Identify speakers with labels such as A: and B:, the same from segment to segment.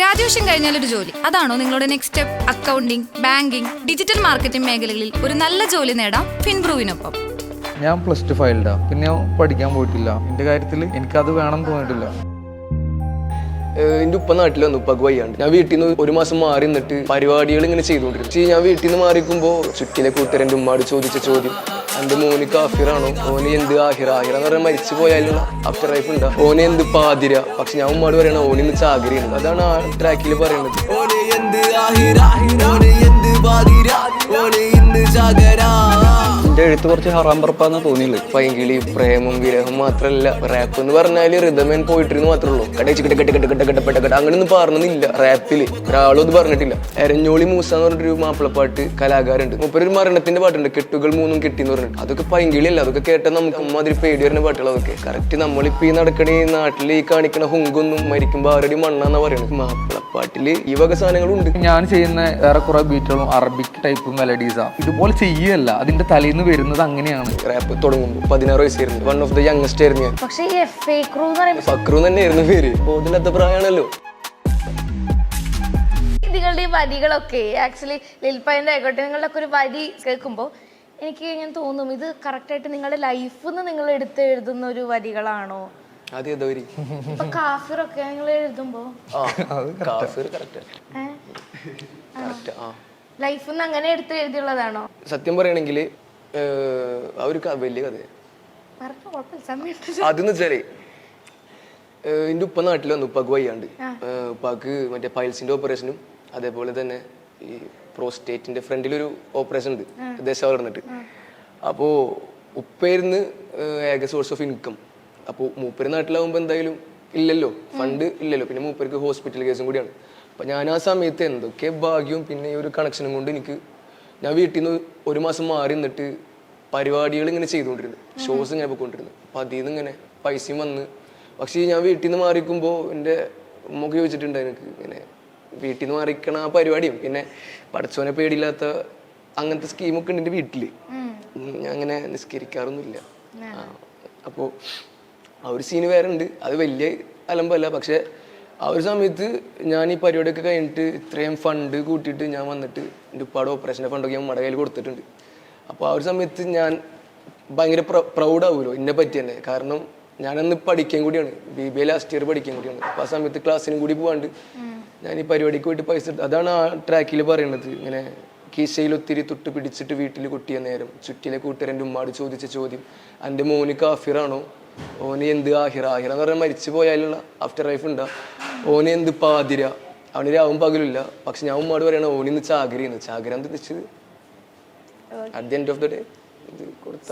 A: Graduation കഴിഞ്ഞാൽ ഒരു ജോലി. അതാണോ നിങ്ങളുടെ next step accounting banking digital marketing മേഖലകളിൽ ഒരു നല്ല ജോലി നേടാം ഫിൻബ്രൂവിനൊപ്പം.
B: ഞാൻ പ്ലസ് ടു ഫൈൽഡാ പിന്നെ പഠിക്കാൻ പോയിട്ടില്ല. എന്റെ കാര്യത്തിൽ എനിക്കത് വേണം തോന്നിയിട്ടില്ല.
C: എന്റെ ഉപ്പ നാട്ടിൽ വന്നു ഉപ്പക്ക് വയ്യാണ്ട്. ഞാൻ വീട്ടിൽ നിന്ന് ഒരു മാസം മാറി നിന്നിട്ട് പരിപാടികൾ ഇങ്ങനെ ചെയ്തുകൊണ്ടിരുന്നു ഞാൻ വീട്ടിൽ നിന്ന് മാറിക്കുമ്പോൾ ചുറ്റിലെ കൂട്ടുകാരന്റെ ഉമ്മാട് ചോദിച്ച ചോദ്യം എന്റെ മോന് കാഫിറാണോ? ഓന് എന്ത് ആഹിറ? ആഹിറ എന്ന് പറഞ്ഞാൽ മരിച്ചു പോയാലും അഫ്റ്റർ ലൈഫ് ഉണ്ടാ? ഓന് എന്ത് പാതിര? പക്ഷെ ഞാൻ ഉമ്മാട് പറയണ ഓന് ഇന്ന് ചാകരയാണ്. അതാണ് ആ ട്രാക്കിൽ പറയുന്നത്
D: ഓനെ എന്ത് ആഹിറ? ഓനെ എന്ത് പാതിര? ഓനെ ഇന്ന് ജാഗരാ
E: എന്റെ എഴുത്ത് കുറച്ച് ഹറാം പറപ്പാന്ന് തോന്നിയില്ല
C: പൈങ്കിളി പ്രേമം വിരഹം മാത്രല്ല റാപ്പ് എന്ന് പറഞ്ഞാൽ റിതമേൻ പോയിട്ടിരുന്ന് മാത്രമേ ഉള്ളൂ. കടച്ച് കെട്ട കെട്ട കെട്ട കെട്ട കെട്ട പെട്ട കെട്ട അങ്ങനെ ഒന്നും പറഞ്ഞില്ല റാപ്പിൽ ഒരാളും ഒന്നും പറഞ്ഞിട്ടില്ല. എരഞ്ഞോളി മൂസ എന്ന് പറഞ്ഞൊരു മാപ്പിളപ്പാട്ട് കലാകാരുണ്ട്. മുപ്പര് ഒരു മരണത്തിന്റെ പാട്ടുണ്ട്. കെട്ടുകൾ മൂന്നും കെട്ടി എന്ന് പറഞ്ഞിട്ട്. അതൊക്കെ പൈങ്കിളിയല്ല. അതൊക്കെ കേട്ടാൽ നമുക്ക് അമ്മാതിരി പേടി വരുന്ന പാട്ടുകൾ അതൊക്കെ. കറക്റ്റ് നമ്മളിപ്പോ ഈ നടക്കണ ഈ നാട്ടിൽ ഈ കാണിക്കണ ഹുങ്കൊന്നും മരിക്കുമ്പോ ആരുടെ മണ്ണാന്ന് പറയുന്നത് മാപ്പിളപ്പാട്ടിൽ ഈ വക സാധനങ്ങളുണ്ട്.
B: ഞാൻ ചെയ്യുന്ന ഏറെക്കുറെ ബീറ്റുകളും അറബിക് ടൈപ്പ് മെലഡീസാ ഇതുപോലെ ചെയ്യല്ല. അതിന്റെ തലേന്ന് വരുന്നത് അങ്ങനെയാണ്.
C: റാപ്പ് തുടങ്ങുമ്പോൾ പതിനാറ് വയസ്സായിരുന്നു. വൺ ഓഫ് ദ യങ്സ്റ്റ് ആയിരുന്നു ഞാൻ.
F: പക്ഷേ ഈ എഫ് എ ക്രൂ എന്ന് പറയുമ്പോൾ
C: ഫക്രു തന്നെയായിരുന്നു പേര്. ബോധമില്ലാത്ത പ്രായമാണല്ലോ.
F: നിങ്ങളുടെ ഈ വരികളൊക്കെ ആക്ച്വലി ലിൽപ്പയന്റെ ആയിക്കോട്ടെ നിങ്ങളുടെ ഒക്കെ ഒരു വരി കേൾക്കുമ്പോൾ എനിക്ക് ഇങ്ങനെ തോന്നും ഇത് കറക്റ്റായിട്ട് നിങ്ങളുടെ ലൈഫിൽ നിന്ന് നിങ്ങൾ എടുത്ത് എഴുതുന്ന ഒരു വരികളാണോ?
C: ആദ്യം ഏതോ വരി?
F: ഇപ്പൊ കാഫിറൊക്കെ നിങ്ങൾ എഴുതുമ്പോ?
C: ആ കാഫിർ കറക്റ്റ്
F: ഏഹ്
C: കറക്റ്റ് ആ.
F: ലൈഫിൽ നിന്ന് അങ്ങനെ എടുത്ത് എഴുതിയുള്ളതാണോ?
C: സത്യം പറയണെങ്കിൽ ഒരു വലിയ കഥ
F: പറഞ്ഞ കുഴപ്പമില്ല സമയത്ത്
C: അതെന്ന് വെച്ചാലേ എന്റെ ഉപ്പ നാട്ടിൽ വന്നു ഉപ്പാക്ക് വയ്യാണ്ട്. ഉപ്പാക്ക് മറ്റേ പൈൽസിന്റെ ഓപ്പറേഷനും അതേപോലെ തന്നെ ഈ പ്രോസ്റ്റേറ്റിന്റെ ഫ്രണ്ടിലൊരു ഓപ്പറേഷൻ ഉണ്ട് ദശ വളർന്നിട്ട്. അപ്പോൾ ഉപ്പേരുന്ന് ഏക സോഴ്സ് ഓഫ് ഇൻകം. അപ്പോൾ മൂപ്പര് നാട്ടിലാവുമ്പോൾ എന്തായാലും ഇല്ലല്ലോ ഫണ്ട് ഇല്ലല്ലോ പിന്നെ മൂപ്പർക്ക് ഹോസ്പിറ്റൽ കേസും കൂടിയാണ്. അപ്പം ഞാൻ ആ സമയത്ത് എന്തൊക്കെ ഭാഗ്യവും പിന്നെ ഈ ഒരു കണക്ഷനും കൊണ്ട് എനിക്ക് ഞാൻ വീട്ടിൽ നിന്ന് ഒരു മാസം മാറി നിന്നിട്ട് പരിപാടികൾ ഇങ്ങനെ ചെയ്തുകൊണ്ടിരുന്നു ഷോസ് ഇങ്ങനെ പോയിക്കൊണ്ടിരുന്നു അപ്പം അതിൽ നിന്ന് ഇങ്ങനെ പൈസയും വന്ന്. പക്ഷേ ഞാൻ വീട്ടിൽ നിന്ന് മാറിക്കുമ്പോൾ എന്റെ ഉമ്മക്ക് ചോദിച്ചിട്ടുണ്ട് എനിക്ക് ഇങ്ങനെ വീട്ടിൽ നിന്ന് മാറിക്കണ ആ പരിപാടിയും. പിന്നെ പഠിച്ചവനെ പേടിയില്ലാത്ത അങ്ങനത്തെ സ്കീമൊക്കെ ഉണ്ട് എന്റെ വീട്ടിൽ ഞാൻ അങ്ങനെ നിസ്കരിക്കാറൊന്നുമില്ല. അപ്പോൾ ആ ഒരു സീന് വേറെ ഉണ്ട് അത് വലിയ അലമ്പല്ല. പക്ഷെ ആ ഒരു സമയത്ത് ഞാൻ ഈ പരിപാടിയൊക്കെ കഴിഞ്ഞിട്ട് ഇത്രയും ഫണ്ട് കൂട്ടിയിട്ട് ഞാൻ വന്നിട്ട് എന്റെ ഉപ്പാടെ ഓപ്പറേഷന്റെ ഫണ്ടൊക്കെ ഞാൻ മട കയ്യിൽ കൊടുത്തിട്ടുണ്ട്. അപ്പോൾ ആ ഒരു സമയത്ത് ഞാൻ ഭയങ്കര പ്രൗഡ് ആവുമല്ലോ എന്നെ പറ്റി തന്നെ. കാരണം ഞാനന്ന് പഠിക്കാൻ കൂടിയാണ്. B B A last year പഠിക്കാൻ കൂടിയാണ്. അപ്പോൾ ആ സമയത്ത് ക്ലാസ്സിനും കൂടി പോകാണ്ട് ഞാൻ ഈ പരിപാടിക്ക് പോയിട്ട് പൈസ അതാണ് ആ ട്രാക്കിൽ പറയുന്നത് ഇങ്ങനെ കീശയിൽ ഒത്തിരി തൊട്ട് പിടിച്ചിട്ട് വീട്ടിൽ കൊട്ടിയ നേരം ചുറ്റിലെ കൂട്ടുകാരന്റെ ഉമ്മാട് ചോദിച്ച ചോദ്യം എന്റെ മോന് കാഫിറാണോ? ഓന് എന്ത് ആഹിറ? ആഹിറ എന്ന് പറഞ്ഞാൽ മരിച്ചു പോയാലുള്ള ആഫ്റ്റർ ലൈഫ് ഉണ്ടാ. ഓന് എന്ത് ആതിര? അവന് രാവും പകലില്ല പക്ഷെ ഞാൻ ഉമ്മാട് പറയണ ഓനിന്ന് ചാകരയെന്ന് ചാകര എന്ത് വെച്ചത് at the end of the day ഇത് കൊടുത്ത.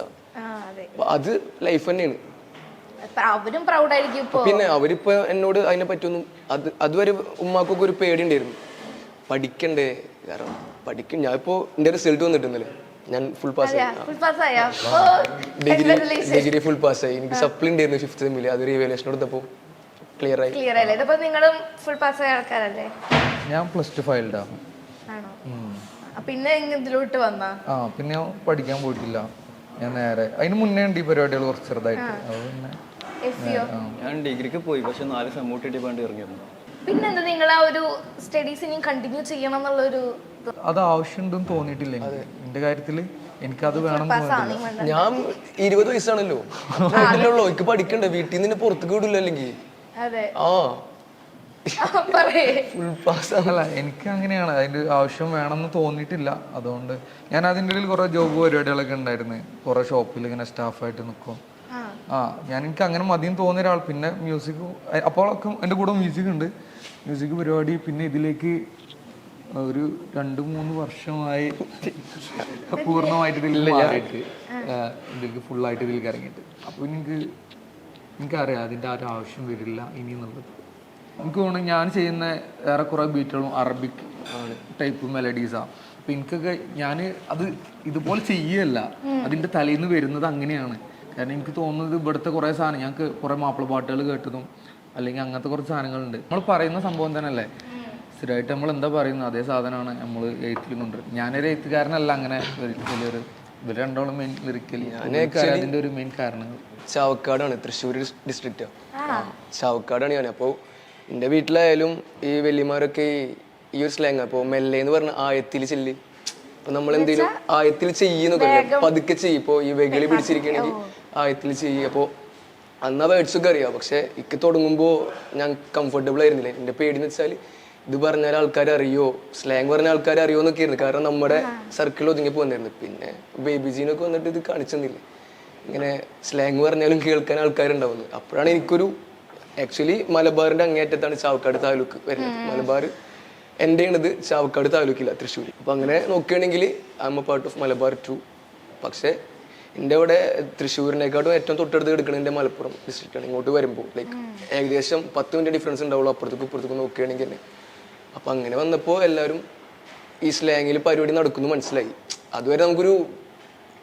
F: അതെ.
C: ലൈഫ് തന്നെയാണ്.
F: അവരും പ്രൗഡായിരിക്കും
C: പിന്നെ അവരിപ്പോ എന്നോട് അതിനെ പറ്റൊന്നും അത് അതുവരെ ഉമ്മാക്കൊക്കെ ഒരു പേടി ഉണ്ടായിരുന്നു പഠിക്കണ്ടേ? കാരണം പഠിക്കും. ഞാൻ ഇപ്പോ എന്റെ റിസൾട്ട് വന്നിട്ടുണ്ടല്ലേ? ഞാൻ full pass degree degree full pass ആയി? എനിക്ക് സപ്ലി ഉണ്ടായിരുന്നു ഫിഫ്ത്ത് സെമ്മിൽ അത് റിവേലേഷൻ കൊടുത്തപ്പോ. ക്ലിയർ ആയി
F: ക്ലിയർ അല്ലേ ഇതിപ്പോ നിങ്ങളും ഫുൾ പാസ് ആയ ആൾക്കാരല്ലേ?
B: ഞാൻ പ്ലസ് ടു ഫൈൽഡാ
F: ആണോ? പിന്നെ ഇതിലോട്ട് വന്നാ?
B: ആ പിന്നെ ഞാൻ പഠിക്കാൻ പോയിട്ടില്ല. ഞാൻ നേരെ. അതിന് മുന്നേ ഉണ്ട് ഈ പരിപാടികൾ കുറച്ച് ചെറുതായിട്ട്. അത് പിന്നെ
F: എഫ് യു
E: ഞാൻ ഡിഗ്രിക്ക് പോയി പക്ഷെ നാല് സെമ്മൂട്ടിട്ട് പണ്ട് ഇറങ്ങിയിരുന്നു
F: പിന്നെന്താ നിങ്ങൾ ആ ഒരു സ്റ്റഡീസ് ഇനി കണ്ടിന്യൂ ചെയ്യണം എന്നുള്ളൊരു
B: അത് ആവശ്യമുണ്ടെന്ന് തോന്നിയിട്ടില്ല എനിക്ക്. എന്റെ കാര്യത്തിൽ എനിക്കത് വേണം തോന്നിയിട്ടില്ല.
C: ഞാൻ ഇരുപത് വയസ്സാണല്ലോ. വീട്ടിലുള്ളൂ എനിക്ക് പഠിക്കണ്ടേ? വീട്ടിൽ നിന്ന് പുറത്തേക്ക് വിടില്ല അല്ലെങ്കിൽ.
F: പറയേ.
C: ഫുൾ പാസ്
B: അല്ല എനിക്ക് അങ്ങനെയാണ് അതിന്റെ ആവശ്യം വേണമെന്ന് തോന്നിയിട്ടില്ല. അതുകൊണ്ട് ഞാൻ അതിന്റെ ഇടയിൽ കുറേ ജോബ് പരിപാടികളൊക്കെ ഉണ്ടായിരുന്നു. കുറേ ഷോപ്പിൽ ഇങ്ങനെ സ്റ്റാഫായിട്ട് നിൽക്കും ആ. ഞാൻ എനിക്ക് അങ്ങനെ മതിയും തോന്നിയ ഒരാൾ. പിന്നെ മ്യൂസിക് അപ്പോഴൊക്കെ എന്റെ കൂടെ മ്യൂസിക് ഉണ്ട്. മ്യൂസിക് പരിപാടി പിന്നെ ഇതിലേക്ക് ഒരു രണ്ട് മൂന്ന് വർഷമായി പൂർണമായിട്ട് ഇതിൽ ഇതിലേക്ക് ഫുള്ളായിട്ട് ഇതിലേക്ക് ഇറങ്ങിയിട്ട്. അപ്പോൾ എനിക്ക് എനിക്കറിയാം അതിന്റെ ആ ഒരു ആവശ്യം വരില്ല ഇനി എന്നുള്ളത് എനിക്ക് തോന്നുന്നു ഞാൻ ചെയ്യുന്ന ഏറെക്കുറെ ബീറ്റുകളും അറബിക് ടൈപ്പ് മെലഡീസാണ് അപ്പം എനിക്കൊക്കെ ഞാൻ അത് ഇതുപോലെ ചെയ്യല്ല. അതിന്റെ തലേന്ന് വരുന്നത് അങ്ങനെയാണ്. കാരണം എനിക്ക് തോന്നുന്നത് ഇവിടുത്തെ കുറേ സാധനം ഞങ്ങൾക്ക് കുറേ മാപ്പിള പാട്ടുകൾ കേട്ടതും അല്ലെങ്കിൽ അങ്ങനത്തെ കുറച്ച് സാധനങ്ങളുണ്ട്. നമ്മൾ പറയുന്ന സംഭവം തന്നെയല്ലേ? സ്ഥിരമായിട്ട് നമ്മൾ എന്താ പറയുന്നത്? അതേ സാധനമാണ് നമ്മൾ എഴുത്തിൽ കൊണ്ട്. ഞാനൊരു എഴുത്തുകാരനല്ല അങ്ങനെ വലിയൊരു ഇവർ രണ്ടോളം മെയിൻ ലിറിക്കലി അതിന്റെ ഒരു മെയിൻ കാരണങ്ങൾ.
C: ചാവക്കാടാണ് തൃശ്ശൂർ ഡിസ്ട്രിക്റ്റ് ചാവക്കാടാണ് ഞാൻ. അപ്പോൾ എന്റെ വീട്ടിലായാലും ഈ വെല്ലിമാരൊക്കെ ഈ- ഒരു സ്ലാങ് അപ്പോൾ മെല്ലെ എന്ന് പറഞ്ഞ ആയത്തിൽ ചെല്ലി. അപ്പൊ നമ്മൾ എന്തെങ്കിലും ആയത്തിൽ ചെയ്യുന്നൊക്കെ പതുക്കെ ചെയ്യും. ഇപ്പോൾ ഈ വെകളി പിടിച്ചിരിക്കണെങ്കിൽ ആയത്തിൽ ചെയ്യും. അപ്പോൾ അന്നാ ആ വേർഡ്സ് ഒക്കെ അറിയാം. പക്ഷെ ഇക്ക് തുടങ്ങുമ്പോൾ ഞാൻ കംഫർട്ടബിൾ ആയിരുന്നില്ല. എന്റെ പേടിന്ന് വെച്ചാൽ ഇത് പറഞ്ഞാൽ ആൾക്കാർ അറിയോ? സ്ലാങ് പറഞ്ഞ ആൾക്കാർ അറിയോ എന്നൊക്കെ ആയിരുന്നു കാരണം നമ്മുടെ സർക്കിൾ ഒതുങ്ങി പോകുന്നായിരുന്നു പിന്നെ ബേബി ജീനൊക്കെ വന്നിട്ട് ഇത് കാണിച്ചെന്നില്ലേ? ഇങ്ങനെ സ്ലാങ് പറഞ്ഞാലും കേൾക്കാൻ ആൾക്കാരുണ്ടാവുന്നത് അപ്പോഴാണ് എനിക്കൊരു ആക്ച്വലി മലബാറിന്റെ അങ്ങേയറ്റത്താണ് ചാവക്കാട് താലൂക്ക് വരുന്നത്. മലബാർ എന്റെ ആണിത് ചാവക്കാട് താലൂക്കില്ല തൃശ്ശൂർ അപ്പൊ അങ്ങനെ നോക്കുകയാണെങ്കിൽ I am a part of Malabar too പക്ഷേ എന്റെ അവിടെ തൃശ്ശൂരിനെക്കാട്ടും ഏറ്റവും തൊട്ടടുത്ത് കിടക്കുന്നത് എന്റെ മലപ്പുറം ഡിസ്ട്രിക്റ്റാണ് ഇങ്ങോട്ട് വരുമ്പോൾ ലൈക്ക് ഏകദേശം പത്ത് മിനിറ്റ് ഡിഫറൻസ് ഉണ്ടാവുള്ളൂ. അപ്പുറത്തേക്കും ഇപ്പുറത്തേക്കും നോക്കുകയാണെങ്കിൽ തന്നെ. അപ്പം അങ്ങനെ വന്നപ്പോൾ എല്ലാവരും ഈ സ്ലാങ്ങിൽ പരിപാടി നടക്കുന്നു മനസ്സിലായി. അതുവരെ നമുക്കൊരു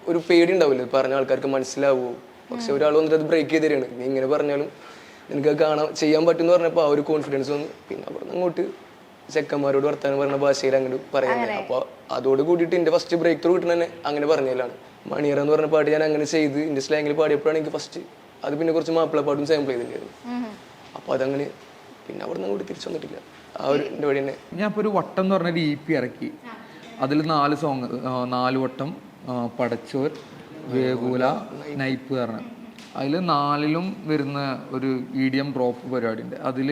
C: ഒരു പേടി ഉണ്ടാവില്ല പറഞ്ഞ ആൾക്കാർക്ക് മനസ്സിലാവുമോ പക്ഷെ ഒരാൾ വന്നിട്ട് അത് ബ്രേക്ക് ചെയ്ത് തരികയാണ് നീ ഇങ്ങനെ പറഞ്ഞാലും നിനക്ക് കാണാൻ ചെയ്യാൻ പറ്റുമെന്ന് പറഞ്ഞപ്പോൾ ആ ഒരു കോൺഫിഡൻസ് വന്നു. പിന്നെ അവിടെ അങ്ങോട്ട് ചെക്കന്മാരോട് വർത്താനം പറഞ്ഞ ഭാഷയിൽ അങ്ങോട്ട് പറയാൻ അപ്പോൾ അതോട് കൂടിയിട്ട് എന്റെ ഫസ്റ്റ് ബ്രേക്ക് ത്രൂ കിട്ടുന്ന തന്നെ അങ്ങനെ പറഞ്ഞതിലാണ് മണിയറ എന്ന് പറഞ്ഞ പാട്ട് ഞാൻ അങ്ങനെ ചെയ്ത് എന്റെ സ്ലാങ്ങിൽ പാടിയപ്പോഴാണ് എനിക്ക് ഫസ്റ്റ് അത് പിന്നെ കുറച്ച് മാപ്പിള പാട്ടും സാമ്പിൾ ചെയ്തിട്ടുണ്ടായിരുന്നു അപ്പോൾ അതങ്ങനെ പിന്നെ അവിടെ നിന്ന് അങ്ങോട്ട് തിരിച്ചു വന്നിട്ടില്ല. ആ ഒരു എന്റെ തന്നെ
B: ഞാൻ ഇപ്പോൾ ഒരു വട്ടം എന്ന് പറഞ്ഞൊരു ഇ പി ഇറക്കി. അതിൽ നാല് സോങ് നാല് വട്ടം പടച്ചോർ വേഗൂല നൈപ്പ് പറഞ്ഞ. അതിൽ നാലിലും വരുന്ന ഒരു ഇ ഡി എം ഡ്രോപ്പ് പരിപാടി ഉണ്ട് അതിൽ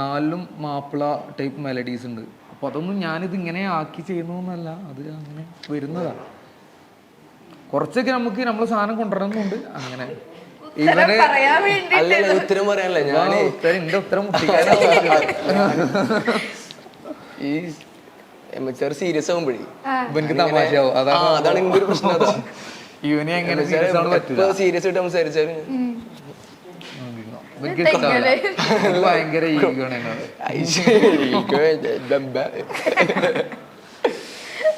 B: നാലിലും മാപ്പിള ടൈപ്പ് മെലഡീസ് ഉണ്ട്. അപ്പോൾ അതൊന്നും ഞാനിത് ഇങ്ങനെ ആക്കി ചെയ്യുന്നതൊന്നല്ല അത് അങ്ങനെ വരുന്നതാണ് കുറച്ചൊക്കെ നമുക്ക് നമ്മൾ സാധനം കൊണ്ടുവരുന്നുണ്ട് അങ്ങനെ. ഇവർ
C: അല്ല അല്ല, ഉത്തരം പറയാനല്ല ഞാൻ
B: എന്റെ ഉത്തരം മുട്ടിക്കാനാണ്
C: ഈ എം എച്ച് സീരിയസ് ആകുമ്പോഴേ
B: ഇവനക്ക് തമാശയാവും. അതാണ്
C: അതാണ് എന്റെ ഒരു പ്രശ്നം അതാ.
B: ഇവനെ എങ്ങനെ
C: സീരിയസ് ആയിട്ട്
B: സംസാരിച്ചാൽ ഇവന് ഭയങ്കര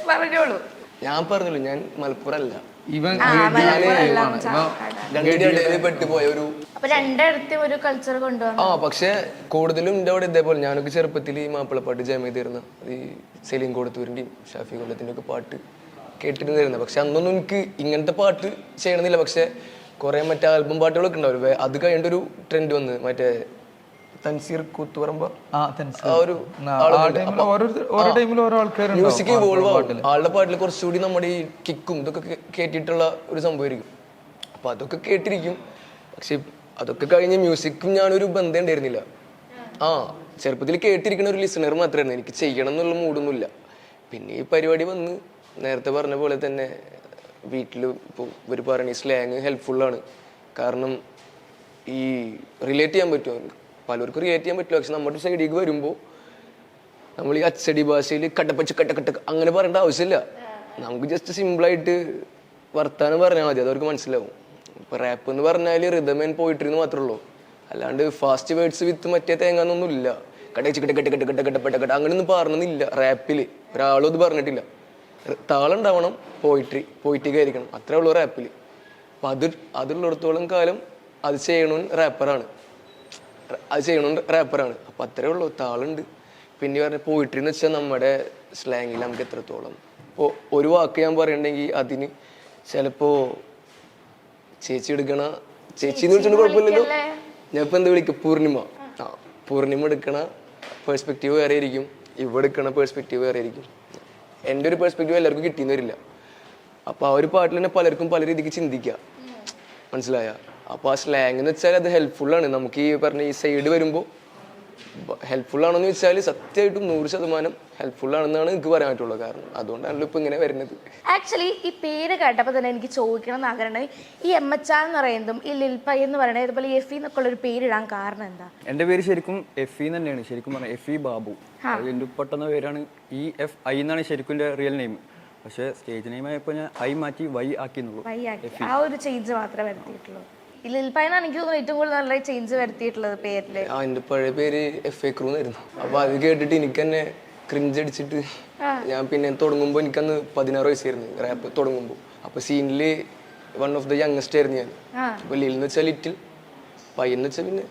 F: പറഞ്ഞോളൂ.
C: ഞാൻ പറഞ്ഞല്ലോ ഞാൻ മലപ്പുറം അല്ല.
B: ഇവൻ
C: രണ്ടിന്റെ ഇടയിൽ പെട്ടുപോയ ഒരു
F: അപ്പൊ രണ്ടിടത്തും ഒരു കൾച്ചർ കൊണ്ടുവന്നു.
C: ആ പക്ഷെ കൂടുതലും എന്റെ അവിടെ ഇതേപോലെ. ഞാനൊക്കെ ചെറുപ്പത്തിൽ ഈ മാപ്പിളപ്പാട്ട് ജാം ചെയ്തിരുന്ന. ഈ സെലീം കൊടുത്തൂരിന്റെയും ഷാഫി കൊല്ലത്തിന്റെ ഒക്കെ പാട്ട് കേട്ടിരുന്നിരുന്നു പക്ഷെ അന്നൊന്നും എനിക്ക് ഇങ്ങനത്തെ പാട്ട് ചെയ്യണമെന്നില്ല. പക്ഷെ കുറെ മറ്റേ ആൽബം പാട്ടുകളൊക്കെ ഉണ്ടാവും. അത് കഴിഞ്ഞിട്ടൊരു ട്രെൻഡ് വന്ന്. മറ്റേ തൻസീർ കൂത്തുപറമ്പ. മ്യൂസിക് ഇവോൾവ് ആവും. ആളുടെ പാട്ടിൽ കുറച്ചുകൂടി നമ്മുടെ ഈ കിക്കും ഇതൊക്കെ കേട്ടിട്ടുള്ള ഒരു സംഭവമായിരിക്കും അപ്പൊ അതൊക്കെ കേട്ടിരിക്കും. പക്ഷെ അതൊക്കെ കഴിഞ്ഞ് മ്യൂസിക്കും ഞാനൊരു ബന്ധം ഉണ്ടായിരുന്നില്ല. ആ ചെറുപ്പത്തിൽ കേട്ടിരിക്കുന്ന ഒരു ലിസണർ മാത്രമായിരുന്നു എനിക്ക് ചെയ്യണം എന്നുള്ള മൂഡൊന്നുമില്ല പിന്നെ ഈ പരിപാടി വന്ന് നേരത്തെ പറഞ്ഞ പോലെ തന്നെ വീട്ടിൽ ഇപ്പോൾ ഇവർ പറയണ ഈ സ്ലാങ് ഹെൽപ്ഫുള്ളാണ് കാരണം ഈ റിലേറ്റ് ചെയ്യാൻ പറ്റുമോ പലർക്കും റിലേറ്റ് ചെയ്യാൻ പറ്റില്ല. പക്ഷെ നമ്മുടെ സൈഡിലേക്ക് വരുമ്പോൾ നമ്മൾ ഈ അച്ചടി ഭാഷയിൽ കട്ടപ്പച്ച് കട്ടക്കട്ട അങ്ങനെ പറയേണ്ട ആവശ്യമില്ല. നമുക്ക് ജസ്റ്റ് സിമ്പിളായിട്ട് വർത്താനം പറഞ്ഞാൽ മതി. അതവർക്ക് മനസ്സിലാവും. ഇപ്പൊ റാപ്പ് എന്ന് പറഞ്ഞാൽ റിതം ആൻഡ് പോയിട്രി എന്ന് മാത്രമേ ഉള്ളൂ. അല്ലാണ്ട് ഫാസ്റ്റ് വേർഡ്സ് വിത്ത് മറ്റേ തേങ്ങാന്നൊന്നും ഇല്ല. കടച്ച് കെട്ട കെട്ട കെട്ട കെട്ട കെട്ട പെട്ട കെട്ട് അങ്ങനെയൊന്നും പറഞ്ഞില്ല റാപ്പിൽ ഒരാളും ഇത് പറഞ്ഞിട്ടില്ല. താളുണ്ടാവണം പോയിട്രി പോയിറ്റിക് ആയിരിക്കണം. അത്രേ ഉള്ളൂ റാപ്പിൽ അപ്പം അത് അതുള്ളിടത്തോളം കാലം അത് ചെയ്യണമെന്ന് റാപ്പറാണ് അത് ചെയ്യണ റാപ്പറാണ് അപ്പൊ അത്രേ ഉള്ളൂ. താളുണ്ട് പിന്നെ പറഞ്ഞ പോയിട്രി എന്ന് വെച്ചാൽ നമ്മുടെ സ്ലാങ്ങിൽ നമുക്ക് എത്രത്തോളം. ഇപ്പോൾ ഒരു വാക്ക് ഞാൻ പറയണ്ടെങ്കിൽ അതിന് ചിലപ്പോ ചേച്ചി എടുക്കണ ചേച്ചി എന്ന് വെച്ചാൽ കുഴപ്പമില്ലല്ലോ. ഞാൻ ഇപ്പം എന്താ വിളിക്കും? പൂർണിമ. ആ. പൂർണിമ എടുക്കണ പേഴ്സ്പെക്റ്റീവ് വേറെ ആയിരിക്കും. ഇവ എടുക്കണ പേഴ്സ്പെക്റ്റീവ് വേറെ ആയിരിക്കും. എന്റെ ഒരു പേഴ്സ്പെക്റ്റീവ് എല്ലാവർക്കും കിട്ടിയെന്ന് വരില്ല. അപ്പോൾ ആ ഒരു പാട്ടിൽ തന്നെ പലർക്കും പല രീതിക്ക് ചിന്തിക്കുക മനസ്സിലായ? അപ്പോൾ ആ സ്ലാങ് എന്ന് വെച്ചാൽ അത് ഹെൽപ്ഫുൾ ആണ്. നമുക്ക് ഈ പറഞ്ഞ ഈ സൈഡ് വരുമ്പോൾ ഹെൽപ്ഫുൾ ആണോന്ന് വെച്ചാൽ സത്യമായിട്ടും നൂറ് ശതമാനം ഹെൽപ്ഫുൾ ആണെന്നാണ് എനിക്ക് പറയാൻ പറ്റുള്ളൂ. കാരണം അതുകൊണ്ടാണല്ലോ ഇപ്പൊ ഇങ്ങനെ വരുന്നത്.
F: ആക്ച്വലി ഈ പേര് കേട്ടപ്പോൾ തന്നെ എനിക്ക് ചോദിക്കണം എന്ന് ആഗ്രഹം ഈ എം എച്ച് ആർ എന്ന് പറയുന്നതും ഈ ലിൽപൈ എന്ന് പറയുന്നത് അതുപോലെ എഫ് എന്നൊക്കെ ഉള്ള ഒരു പേരിടാൻ കാരണം എന്താ?
E: എന്റെ പേര് ശരിക്കും എഫ് ഇ തന്നെയാണ്. ശരിക്കും പറഞ്ഞാൽ എഫ് ഇ ബാബു. എന്റെ എന്റെ ഉപ്പട്ടെന്ന പേരാണ്. ഇ എഫ് ഐ എന്നാണ് ശരിക്കും എന്റെ റിയൽ നെയിം പക്ഷേ സ്റ്റേജ് നെയിം ആയപ്പോൾ ഞാൻ ഐ മാറ്റി വൈ
F: വൈയാക്കി ആ ഒരു ചേഞ്ച് മാത്രമേ വരുത്തിയിട്ടുള്ളൂ. ഈ ലിൽപൈ എന്നാണ് എനിക്ക് തോന്നുന്നു ഏറ്റവും കൂടുതൽ നല്ല ചേഞ്ച് വരുത്തിയിട്ടുള്ളത് പേരിൽ.
C: ആ എന്റെ പഴയ പേര് എഫ് എ ക്രൂ ആയിരുന്നു അപ്പൊ അത് കേട്ടിട്ട് എനിക്ക് തന്നെ ക്രിഞ്ച് അടിച്ചിട്ട് ഞാൻ പിന്നെ തുടങ്ങുമ്പോൾ എനിക്കന്ന് പതിനാറ് വയസ്സായിരുന്നു റാപ്പ് തുടങ്ങുമ്പോൾ അപ്പൊ സീനിൽ വൺ ഓഫ് ദ യങ്സ്റ്റ് ആയിരുന്നു ഞാൻ. അപ്പൊ ലിൽ എന്ന് വെച്ചാൽ ലിറ്റിൽ പയ്യെന്ന് വെച്ചാൽ പിന്നെ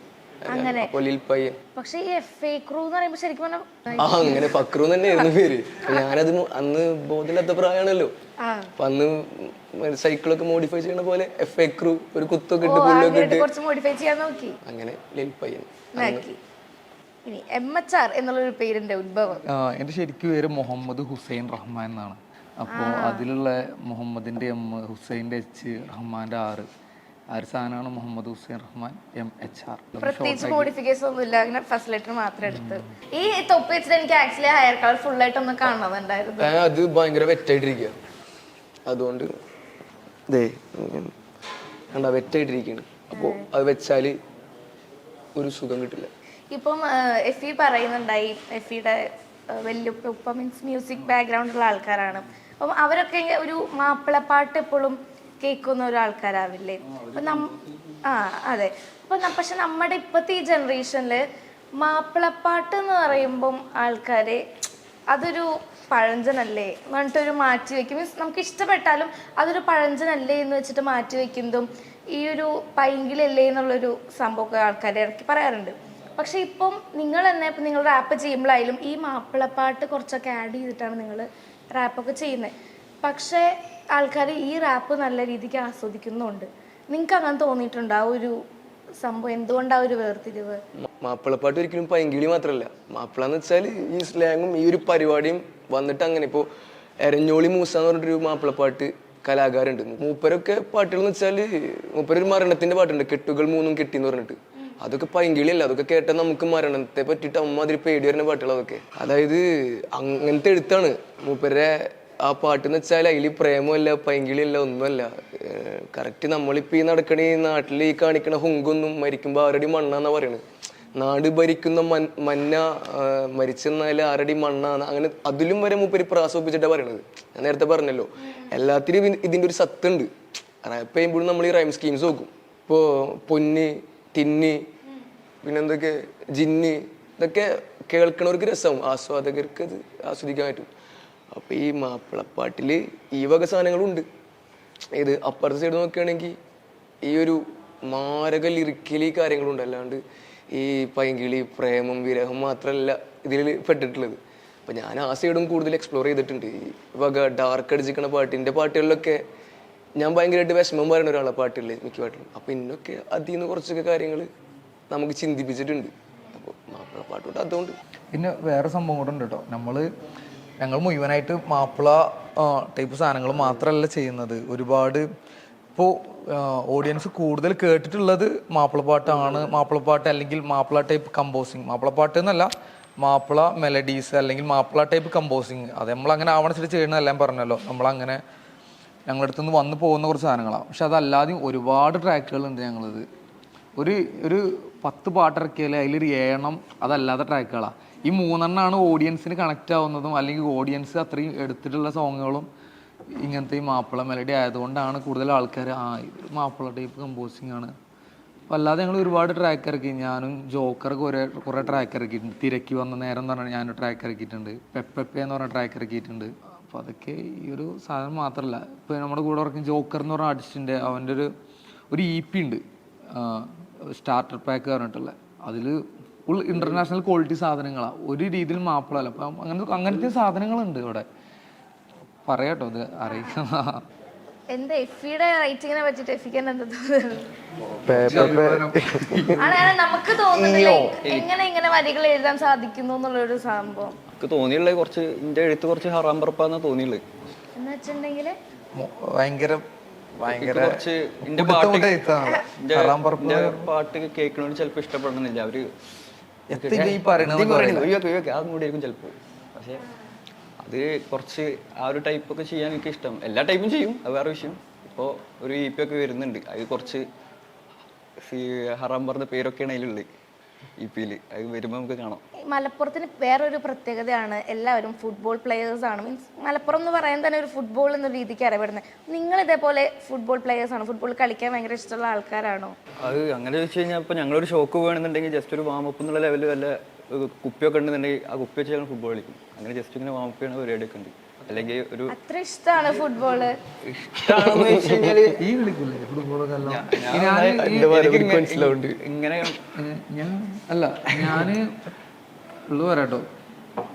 C: പയ്യൻ
F: പക്ഷേ ഈ എഫ് എ ക്രൂ എന്ന് പറയുമ്പോൾ ശരിക്കും പറഞ്ഞാൽ
C: ആ അങ്ങനെ ഫക്രു തന്നെയായിരുന്നു പേര്. അപ്പൊ ഞാനത് അന്ന് ബോധമില്ലാത്ത പ്രായമാണല്ലോ. അപ്പൊ അന്ന് സൈക്കിളൊക്കെ മോഡിഫൈ ചെയ്യണ പോലെ എഫ് എ ക്രൂ ഒരു കുത്തൊക്കെ ഇട്ട് പുല്ലൊക്കെ ഇട്ട്
F: കുറച്ച് മോഡിഫൈ ചെയ്യാൻ നോക്കി.
C: അങ്ങനെ ലിൽ പയ്യൻ
F: ഇനി എം എച്ച് ആർ എന്നുള്ളൊരു പേരിന്റെ ഉത്ഭവം.
B: ആ, എന്റെ ശരിക്കും പേര് മുഹമ്മദ് ഹുസൈൻ റഹ്മാൻ എന്നാണ്. അപ്പോൾ അതിലുള്ള മുഹമ്മദിന്റെ എം ഹുസൈന്റെ എച്ച് റഹ്മാന്റെ ആറ്. ആ Muhammad Hussain Rahman M H R
F: പ്രത്യേകിച്ച് മോഡിഫിക്കേഷൻ ഒന്നും ഇല്ല. അങ്ങനെ ഫസ്റ്റ് ലെറ്റർ മാത്രം എടുത്ത്. ഈ തൊപ്പി വെച്ചിട്ട് എനിക്ക് ആക്ച്വലി ഹയർ കളർ ഫുൾ ആയിട്ട് ഒന്ന് കാണണമെന്നുണ്ടായിരുന്നു
C: അത് ഭയങ്കര വെറ്റായിട്ടിരിക്കുക അതുകൊണ്ട് ദേ കണ്ട വെറ്റായിട്ടിരിക്കുകയാണ് അപ്പോൾ അത് വെച്ചാൽ ഒരു സുഖം കിട്ടില്ല.
F: ഇപ്പം എഫ് ഇ പറയുന്നുണ്ടായി. എഫ് ഇയുടെ വല്യുപ്പ ഉപ്പ മീൻസ് മ്യൂസിക് ബാക്ക്ഗ്രൗണ്ട് ഉള്ള ആൾക്കാരാണ്. അപ്പം അവരൊക്കെ ഒരു മാപ്പിളപ്പാട്ട് എപ്പോഴും കേൾക്കുന്ന ഒരാൾക്കാരാവില്ലേ? അപ്പൊ നം ആ അതെ. അപ്പം പക്ഷെ നമ്മുടെ ഇപ്പോഴത്തെ ഈ ജനറേഷനിൽ മാപ്പിളപ്പാട്ട് എന്ന് പറയുമ്പം ആൾക്കാരെ അതൊരു പഴഞ്ചനല്ലേ? എന്ന് പറഞ്ഞിട്ടൊരു മാറ്റി വെക്കും. മീൻസ് നമുക്ക് ഇഷ്ടപ്പെട്ടാലും അതൊരു പഴഞ്ചനല്ലേ എന്ന് വെച്ചിട്ട് മാറ്റി വെക്കുന്നതും ഈ ഒരു പൈങ്കിലല്ലേ എന്നുള്ളൊരു സംഭവമൊക്കെ ആൾക്കാരെ ഇറക്കി പറയാറുണ്ട്. പക്ഷെ ഇപ്പം നിങ്ങൾ തന്നെ ഇപ്പം നിങ്ങൾ റാപ്പ് ചെയ്യുമ്പോഴായാലും ഈ മാപ്പിളപ്പാട്ട് കുറച്ചൊക്കെ ആഡ് ചെയ്തിട്ടാണ് നിങ്ങൾ റാപ്പൊക്കെ ചെയ്യുന്നത് പക്ഷേ ആൾക്കാർ ഈ റാപ്പ് നല്ല രീതിക്ക് ആസ്വദിക്കുന്നുണ്ട്. നിങ്ങൾക്ക് അങ്ങനെ തോന്നിയിട്ടുണ്ടോ? ആ ഒരു സംഭവം എന്തുകൊണ്ടാ ഒരു വേർതിരിവ്?
C: മാപ്പിളപ്പാട്ട് ഒരിക്കലും പൈങ്കിളി മാത്രമല്ല മാപ്പിള എന്ന് വെച്ചാൽ ഈ സ്ലാങ്ങും ഈ ഒരു പരിപാടിയും വന്നിട്ട് അങ്ങനെ ഇപ്പോൾ എരഞ്ഞോളി മൂസ എന്ന് പറഞ്ഞിട്ടൊരു മാപ്പിളപ്പാട്ട് കലാകാരുണ്ട്. മൂപ്പരൊക്കെ പാട്ടുകൾ എന്ന് വെച്ചാൽ മൂപ്പരൊരു മരണത്തിന്റെ പാട്ടുണ്ട്. കെട്ടുകൾ മൂന്നും കെട്ടി എന്ന് പറഞ്ഞിട്ട്. അതൊക്കെ പൈങ്കിളിയല്ല. അതൊക്കെ കേട്ടാൽ നമുക്ക് മരണത്തെ പറ്റിയിട്ട് അമ്മാതിരി പേടി വരുന്ന പാട്ടുകൾ അതൊക്കെ. അതായത് അങ്ങനത്തെ എഴുത്താണ് മൂപ്പരുടെ ആ പാട്ട് എന്ന് വെച്ചാൽ അതിൽ പ്രേമമല്ല പൈങ്കിളിയല്ല ഒന്നുമല്ല കറക്റ്റ് നമ്മളിപ്പോൾ ഈ നടക്കണ ഈ നാട്ടിൽ ഈ കാണിക്കണ ഹുങ്കൊന്നും മരിക്കുമ്പോൾ ആരടി മണ്ണാന്നാ പറയണത്? നാട് ഭരിക്കുന്ന മൻ മന്ന മരിച്ചെന്നാൽ ആരടി മണ്ണാന്ന് അങ്ങനെ അതിലും വരെ മൂപ്പര് പ്രാസോപ്പിച്ചിട്ടാണ് പറയണത്. ഞാൻ നേരത്തെ പറഞ്ഞല്ലോ. എല്ലാത്തിനും ഇതി- ഇതിന്റെ ഒരു സത്തുണ്ട്. റാപ്പ് ചെയ്യുമ്പോഴും നമ്മൾ ഈ റൈം സ്കീംസ് നോക്കും. ഇപ്പോ പൊന്ന് തിന്നി പിന്നെന്തൊക്കെ ജിന്ന് ഇതൊക്കെ കേൾക്കണവർക്ക് രസമാവും ആസ്വാദകർക്ക് അത് ആസ്വദിക്കാൻ പറ്റും. അപ്പൊ ഈ മാപ്പിളപ്പാട്ടിൽ ഈ വക സാധനങ്ങളുണ്ട്. ഇത് അപ്പുറത്തെ സൈഡ് നോക്കുകയാണെങ്കിൽ ഈ ഒരു മാരക ലിറിക്കലി കാര്യങ്ങളുണ്ട്. അല്ലാണ്ട് ഈ പൈങ്കിളി പ്രേമം വിരഹം മാത്രമല്ല ഇതിൽ പെട്ടിട്ടുള്ളത്. അപ്പൊ ഞാൻ ആ സൈഡും കൂടുതൽ എക്സ്പ്ലോർ ചെയ്തിട്ടുണ്ട്. ഈ വക ഡാർക്ക് അടിച്ചിരിക്കണ പാട്ടിന്റെ പാട്ടുകളിലൊക്കെ ഞാൻ ഭയങ്കരമായിട്ട് വിഷമം പറയുന്ന ഒരാളെ പാട്ടുകളിൽ മിക്ക പാട്ടുകളും അപ്പൊ ഇന്നൊക്കെ അതിൽ നിന്ന് കുറച്ചൊക്കെ കാര്യങ്ങൾ നമുക്ക് ചിന്തിപ്പിച്ചിട്ടുണ്ട്. അപ്പോൾ മാപ്പിള പാട്ടുകൊണ്ട് അതുകൊണ്ട്.
B: പിന്നെ വേറെ സംഭവം കൂടെ ഉണ്ട് കേട്ടോ. നമ്മൾ ഞങ്ങൾ മുഴുവനായിട്ട് മാപ്പിള ടൈപ്പ് സാധനങ്ങൾ മാത്രമല്ല ചെയ്യുന്നത്. ഒരുപാട് ഇപ്പോൾ ഓഡിയൻസ് കൂടുതൽ കേട്ടിട്ടുള്ളത് മാപ്പിളപ്പാട്ടാണ് മാപ്പിളപ്പാട്ട് അല്ലെങ്കിൽ മാപ്പിള ടൈപ്പ് കമ്പോസിങ് മാപ്പിളപ്പാട്ട് എന്നല്ല മാപ്പിള മെലഡീസ് അല്ലെങ്കിൽ മാപ്പിള ടൈപ്പ് കമ്പോസിങ് അത് നമ്മൾ അങ്ങനെ ആവണച്ചിട്ട് ചെയ്യണമെന്നെല്ലാം പറഞ്ഞല്ലോ. നമ്മളങ്ങനെ ഞങ്ങളുടെ അടുത്ത് നിന്ന് വന്നു പോകുന്ന കുറച്ച് സാധനങ്ങളാണ്. പക്ഷെ അതല്ലാതെയും ഒരുപാട് ട്രാക്കുകളുണ്ട് ഞങ്ങളത്. ഒരു ഒരു പത്ത് പാട്ടിറക്കിയാൽ അതിലൊരു ഏഴെണ്ണം അതല്ലാത്ത ട്രാക്കുകളാണ് ഈ മൂന്നെണ്ണമാണ് ഓഡിയൻസിന് കണക്റ്റ് ആവുന്നതും അല്ലെങ്കിൽ ഓഡിയൻസ് അത്രയും എടുത്തിട്ടുള്ള സോങ്ങുകളും ഇങ്ങനത്തെ ഈ മാപ്പിള മെലഡി ആയതുകൊണ്ടാണ് കൂടുതൽ ആൾക്കാർ ആ ഇത് മാപ്പിള ടൈപ്പ് കമ്പോസിങ് ആണ്. അപ്പോൾ അല്ലാതെ ഞങ്ങൾ ഒരുപാട് ട്രാക്ക് ഇറക്കി. ഞാനും ജോക്കറൊക്കെ ഒരേ കുറേ ട്രാക്ക് ഇറക്കിയിട്ടുണ്ട്. തിരക്കി വന്ന നേരം എന്ന് പറഞ്ഞാൽ ഞാനൊരു ട്രാക്ക് ഇറക്കിയിട്ടുണ്ട്. പെപ്പെപ്പേ എന്ന് പറഞ്ഞ ട്രാക്ക് ഇറക്കിയിട്ടുണ്ട്. അപ്പോൾ അതൊക്കെ ഈ ഒരു സാധനം മാത്രമല്ല ഇപ്പോൾ നമ്മുടെ കൂടെ വർക്കും ജോക്കർ എന്ന് പറഞ്ഞ ആർട്ടിസ്റ്റിന്റെ അവന്റെ ഒരു ഒരു ഇ പി ഉണ്ട്. സ്റ്റാർട്ടർ പാക്ക് പറഞ്ഞിട്ടുള്ള. അതിൽ ഫുൾ ഇന്റർനാഷണൽ ക്വാളിറ്റി സാധനങ്ങളാണ് ഒരു രീതിയിൽ മാപ്പിളല്ല. അപ്പം അങ്ങനത്തെ അങ്ങനത്തെ സാധനങ്ങളുണ്ട് ഇവിടെ. പറയാട്ടോ ഇത് അറിയിക്കുന്ന
F: എന്താ എഫിയുടെ റൈറ്റിങ്ങിനെ പറ്റിട്ട് എഫിക്ക് എന്താ തോന്നുന്നത്? ആണ് നമുക്ക് തോന്നുന്നില്ല എങ്ങനെ ഇങ്ങനെ വരികൾ എഴുതാൻ സാധിക്കുന്നു എന്നുള്ളൊരു സംഭവം.
E: എനിക്ക് കുറച്ച് എഴുത്ത് കുറച്ച് ഹറാം പറപ്പാന്ന് തോന്നിയുള്ളത്
F: എന്ന്
B: ഭയങ്കര
E: പാട്ട് കേൾക്കണോട് ചെലപ്പോ ഇഷ്ടപ്പെടണമെന്നില്ല. അവർ
B: എത്ര ഈ പറയണത്
E: ഇതീ പറയണത് ഒഴിവാക്ക് ഒഴിവാക്ക്. അതും കൂടി ആയിരിക്കും ചിലപ്പോൾ. പക്ഷേ അത് കുറച്ച് ആ ഒരു ടൈപ്പൊക്കെ ചെയ്യാൻ എനിക്ക് ഇഷ്ടം. എല്ലാ ടൈപ്പും ചെയ്യും. അത് വേറെ വിഷയം. ഇപ്പോൾ ഒരു ഇ പി ഒക്കെ വരുന്നുണ്ട്. അത് കുറച്ച് ഹറാം പറഞ്ഞ പേരൊക്കെയാണ് അതിലുള്ളത്. അത് വരുമ്പോൾ നമുക്ക് കാണാം.
F: മലപ്പുറത്തിന് വേറൊരു പ്രത്യേകതയാണ് എല്ലാവരും ഫുട്ബോൾ പ്ലെയേഴ്സ് ആണ്. മീൻസ് മലപ്പുറം എന്ന് പറയാൻ തന്നെ ഒരു ഫുട്ബോൾ എന്ന രീതിക്ക് അറിയപ്പെടുന്നത് നിങ്ങൾ ഇതേപോലെ ഫുട്ബോൾ പ്ലെയേഴ്സ് ആണ്. ഫുട്ബോൾ കളിക്കാൻ ഭയങ്കര ഇഷ്ടമുള്ള ആൾക്കാരാണോ?
E: അത് അങ്ങനെ ചോദിച്ചു കഴിഞ്ഞാൽ ഇപ്പോൾ ഞങ്ങളൊരു ഷോക്ക് വേണമെന്നുണ്ടെങ്കിൽ ജസ്റ്റ് ഒരു വാമപ്പ് എന്നുള്ള ലെവലിൽ വല്ല കുപ്പിയൊക്കെ ഉണ്ടെന്നുണ്ടെങ്കിൽ ആ കുപ്പി വെച്ച് ഞങ്ങൾ ഫുട്ബോൾ കളിക്കും. അങ്ങനെ ജസ്റ്റ് ഇങ്ങനെ വാമപ്പ് ചെയ്യണ പരിപാടിയൊക്കെ ഉണ്ട്. അല്ലെങ്കിൽ ഒരു
F: അത്ര ഇഷ്ടമാണ്
E: ഫുട്ബോൾ
B: ഈ കളിക്കില്ലേ ഫുട്ബോളൊക്കെ അല്ല
E: ഞാൻ എനിക്ക് ഇങ്ങനെ- ഇങ്ങനെ
B: ഞാൻ അല്ല ഞാൻ ഉള്ളു പറയാട്ടോ.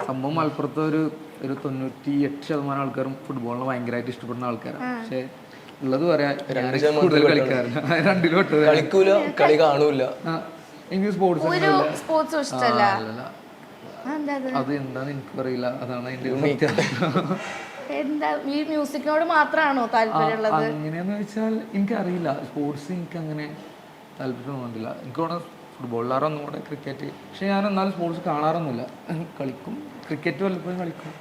B: സംഭവം മലപ്പുറത്ത് ഒരു ഒരു തൊണ്ണൂറ്റി എട്ട് ശതമാനം ആൾക്കാരും ഫുട്ബോളിനെ ഭയങ്കരമായിട്ട് ഇഷ്ടപ്പെടുന്ന ആൾക്കാരാണ് പക്ഷെ ഉള്ളത് പറയാ കൂടുതൽ കളിക്കാറില്ല. രണ്ടിലും
C: കളിക്കൂല കളി കാണൂല.
B: എനിക്ക് സ്പോർട്സ്
F: ഒരു ഇഷ്ടമല്ല. അത്?
B: എന്താന്ന് എനിക്ക് അറിയില്ല അതാണ് അതിന്റെ.
F: എന്താ ഈ മ്യൂസിക്കിനോട് മാത്രമാണോ താല്പര്യമുള്ളത്?
B: അങ്ങനെയാന്ന് വെച്ചാൽ എനിക്കറിയില്ല. സ്പോർട്സ് എനിക്ക് അങ്ങനെ താല്പര്യം തോന്നുന്നില്ല എനിക്ക് തോന്നുന്നു ഫുട്ബോളിലാറൊന്നും കൂടെ ക്രിക്കറ്റ്. പക്ഷെ ഞാൻ എന്നാലും സ്പോർട്സ് കാണാറൊന്നുമില്ല. കളിക്കും. ക്രിക്കറ്റ് വല്ലപ്പോഴും കളിക്കും.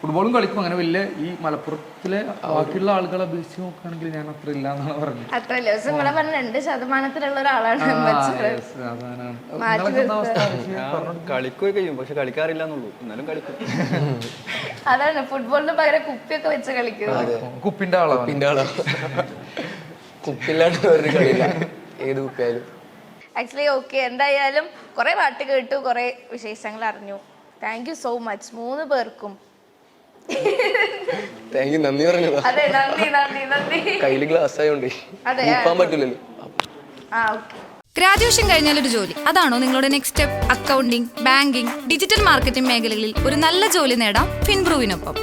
B: ഫുട്ബോളും കളിക്കും. അങ്ങനെ വലിയ ഈ മലപ്പുറത്തിലെ ബാക്കിയുള്ള ആളുകളെ അപേക്ഷിച്ച് നോക്കുകയാണെങ്കിൽ ഞാൻ അത്ര ഇല്ല എന്നാണ് പറഞ്ഞത്.
F: അത്രയല്ല പക്ഷെ ഇവിടെ പറഞ്ഞ രണ്ട് ശതമാനത്തിലുള്ള ഒരാളാണ്
B: ആ,
F: മെച്ചം.
B: yes, അതാണ്. നിങ്ങളൊക്കെ എന്താ അവസ്ഥ?
E: ഞാൻ കളിക്കുകയൊക്കെ ചെയ്യും. പക്ഷെ കളിക്കാറില്ല എന്നുള്ളൂ. എന്നാലും കളിക്കും.
F: അതാണ്. ഫുട്ബോളിന് പകരം കുപ്പിയൊക്കെ വെച്ച് കളിക്കുന്നത്
B: കുപ്പിന്റെ ആളാണ്
C: കുപ്പിന്റെ ആളാ. കുപ്പില്ലാണ്ട് കളിയില്ല. ഏത് കുപ്പിയായാലും.
F: ആക്ച്വലി ഓക്കെ എന്തായാലും കുറെ പാട്ട് കേട്ടു. കുറെ വിശേഷങ്ങൾ അറിഞ്ഞു. താങ്ക് യു സോ മച്ച് മൂന്ന് പേർക്കും
C: താങ്ക് യു നന്ദി പറഞ്ഞതാ.
F: അതെ നന്ദി നന്ദി നന്ദി.
C: കയ്യിൽ ഗ്ലാസ് ആയതുകൊണ്ട്
F: അതെ,
C: ഊപ്പാൻ പറ്റില്ലല്ലോ
F: ആ ഓക്കെ.
A: ഗ്രാജുവേഷൻ കഴിഞ്ഞാൽ ഒരു ജോലി. അതാണോ നിങ്ങളുടെ next step accounting banking digital marketing മേഖലകളിൽ ഒരു നല്ല ജോലി നേടാം ഫിൻബ്രൂവിനൊപ്പം.